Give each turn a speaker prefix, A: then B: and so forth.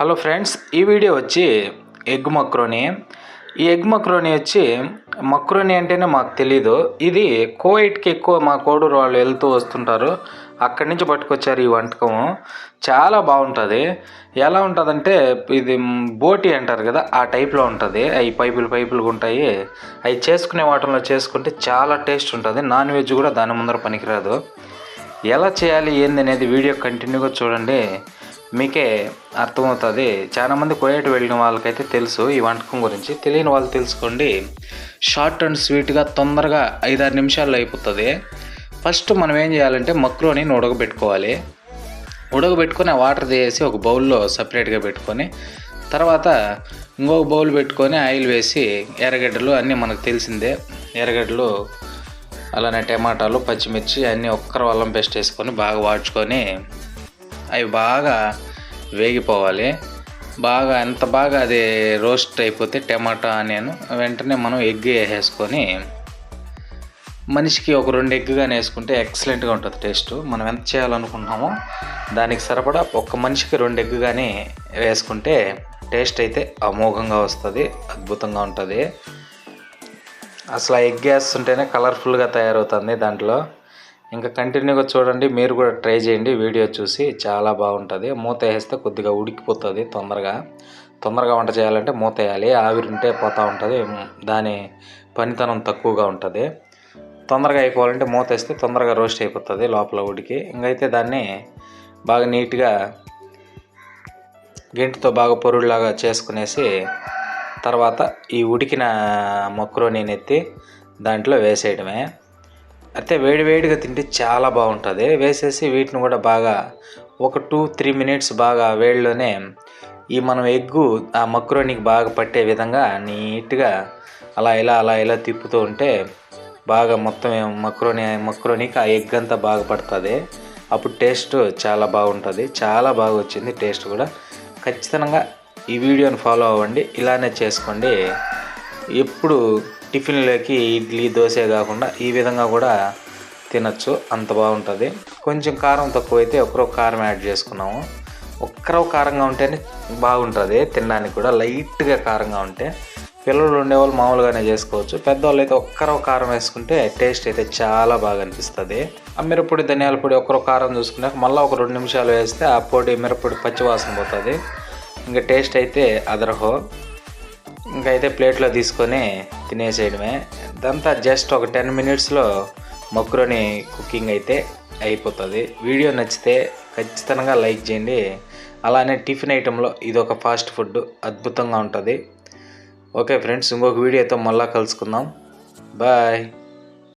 A: Hello friends ఈ video వచ్చి egg macaroni. ఈ ఎగ్ మక్రోని వచ్చి మక్రోని అంటేనే మాకు తెలీదు. ఇది కోయిట్కి ఎక్కువ మా కోడూరు వాళ్ళు వెళ్తూ వస్తుంటారు. అక్కడి నుంచి పట్టుకొచ్చారు ఈ వంటకము చాలా బాగుంటుంది. ఎలా ఉంటుందంటే ఇది బోటి అంటారు కదా ఆ టైప్లో ఉంటుంది. అవి పైపులు పైపులు ఉంటాయి. అవి చేసుకునే వాటిలో చేసుకుంటే చాలా టేస్ట్ ఉంటుంది. నాన్ వెజ్ కూడా దాని ముందర పనికిరాదు. ఎలా చేయాలి ఏంది అనేది వీడియో కంటిన్యూగా చూడండి. మీకే అర్థమవుతుంది. చాలామంది కోయట్ వెళ్ళిన వాళ్ళకైతే తెలుసు ఈ వంటకం గురించి. తెలియని వాళ్ళు తెలుసుకోండి. షార్ట్ అండ్ స్వీట్గా తొందరగా ఐదారు నిమిషాల్లో అయిపోతుంది. ఫస్ట్ మనం ఏం చేయాలంటే మక్రోనిని ఉడకబెట్టుకోవాలి ఉడకబెట్టుకొని ఆ వాటర్ తీసేసి ఒక బౌల్లో సపరేట్గా పెట్టుకొని తర్వాత ఇంకొక బౌల్ పెట్టుకొని ఆయిల్ వేసి ఎర్రగడ్డలు అన్నీ మనకు తెలిసిందే. ఎర్రగడ్డలు అలానే టమాటాలు పచ్చిమిర్చి అన్నీ ఒక్కరు అల్లం పేస్ట్ వేసుకొని బాగా వాడ్చుకొని అవి బాగా వేగిపోవాలి. బాగా ఎంత బాగా అది రోస్ట్ అయిపోతే టమాటా ఆనియన్ వెంటనే మనం ఎగ్ వేసేసుకొని మనిషికి ఒక రెండు ఎగ్ కానీ వేసుకుంటే ఎక్సలెంట్గా ఉంటుంది టేస్ట్. మనం ఎంత చేయాలనుకుంటున్నామో దానికి సరిపడా ఒక మనిషికి రెండు ఎగ్ కానీ వేసుకుంటే టేస్ట్ అయితే అమోఘంగా వస్తుంది అద్భుతంగా ఉంటుంది. అసలు ఆ ఎగ్ వేస్తుంటేనే కలర్ఫుల్గా తయారవుతుంది దాంట్లో. ఇంకా కంటిన్యూగా చూడండి మీరు కూడా ట్రై చేయండి. వీడియో చూసి చాలా బాగుంటుంది. మూత వేస్తే కొద్దిగా ఉడికిపోతుంది తొందరగా. తొందరగా వంట చేయాలంటే మూత వేయాలి. ఆవిరి ఉంటే పోతూ ఉంటుంది. దాని పనితనం తక్కువగా ఉంటుంది. తొందరగా అయిపోవాలంటే మూత వేస్తే తొందరగా రోస్ట్ అయిపోతుంది లోపల ఉడికి. ఇంకైతే దాన్ని బాగా నీట్గా గెంటితో బాగా పొరుడులాగా చేసుకునేసి తర్వాత ఈ ఉడికిన మొక్కరోని ఎత్తి దాంట్లో వేసేయడమే. అయితే వేడివేడిగా తింటే చాలా బాగుంటుంది. వేసేసి వీటిని కూడా బాగా ఒక టూ త్రీ మినిట్స్ బాగా వేడిలోనే ఈ మనం ఎగ్గు ఆ మక్రోనికి బాగా పట్టే విధంగా నీట్గా అలా ఇలా అలా ఇలా తిప్పుతూ ఉంటే బాగా మొత్తం మక్రోని మక్రోనికి ఆ ఎగ్ అంతా బాగా పడుతుంది. అప్పుడు టేస్ట్ చాలా బాగుంటుంది. చాలా బాగా వచ్చింది టేస్ట్ కూడా. ఖచ్చితంగా ఈ వీడియోని ఫాలో అవ్వండి. ఇలానే చేసుకోండి. ఎప్పుడు టిఫిన్లోకి ఇడ్లీ దోశ కాకుండా ఈ విధంగా కూడా తినచ్చు. అంత బాగుంటుంది. కొంచెం కారం తక్కువైతే ఒకరో కారం యాడ్ చేసుకున్నాము. ఒక్కరో కారంగా ఉంటేనే బాగుంటుంది తినడానికి కూడా. లైట్గా కారంగా ఉంటే పిల్లలు ఉండేవాళ్ళు మామూలుగానే చేసుకోవచ్చు. పెద్దవాళ్ళు అయితే ఒక్కరో కారం వేసుకుంటే టేస్ట్ అయితే చాలా బాగా అనిపిస్తుంది. ఆ మిరప్పొడి ధనియాల పొడి ఒక్కరో కారం చూసుకున్నాక మళ్ళీ ఒక రెండు నిమిషాలు వేస్తే ఆ పొడి మిరప్పొడి పచ్చివాసన పోతుంది. ఇంకా టేస్ట్ అయితే అదరహో. ఇంకైతే అయితే ప్లేట్లో తీసుకొని తినేసేయడమే. ఇదంతా జస్ట్ ఒక టెన్ మినిట్స్లో మొక్కరోని కుకింగ్ అయితే అయిపోతుంది. వీడియో నచ్చితే ఖచ్చితంగా లైక్ చేయండి. అలానే టిఫిన్ ఐటెంలో ఇది ఒక ఫాస్ట్ ఫుడ్ అద్భుతంగా ఉంటుంది. ఓకే ఫ్రెండ్స్ ఇంకొక వీడియోతో మళ్ళీ కలుసుకుందాం. బాయ్.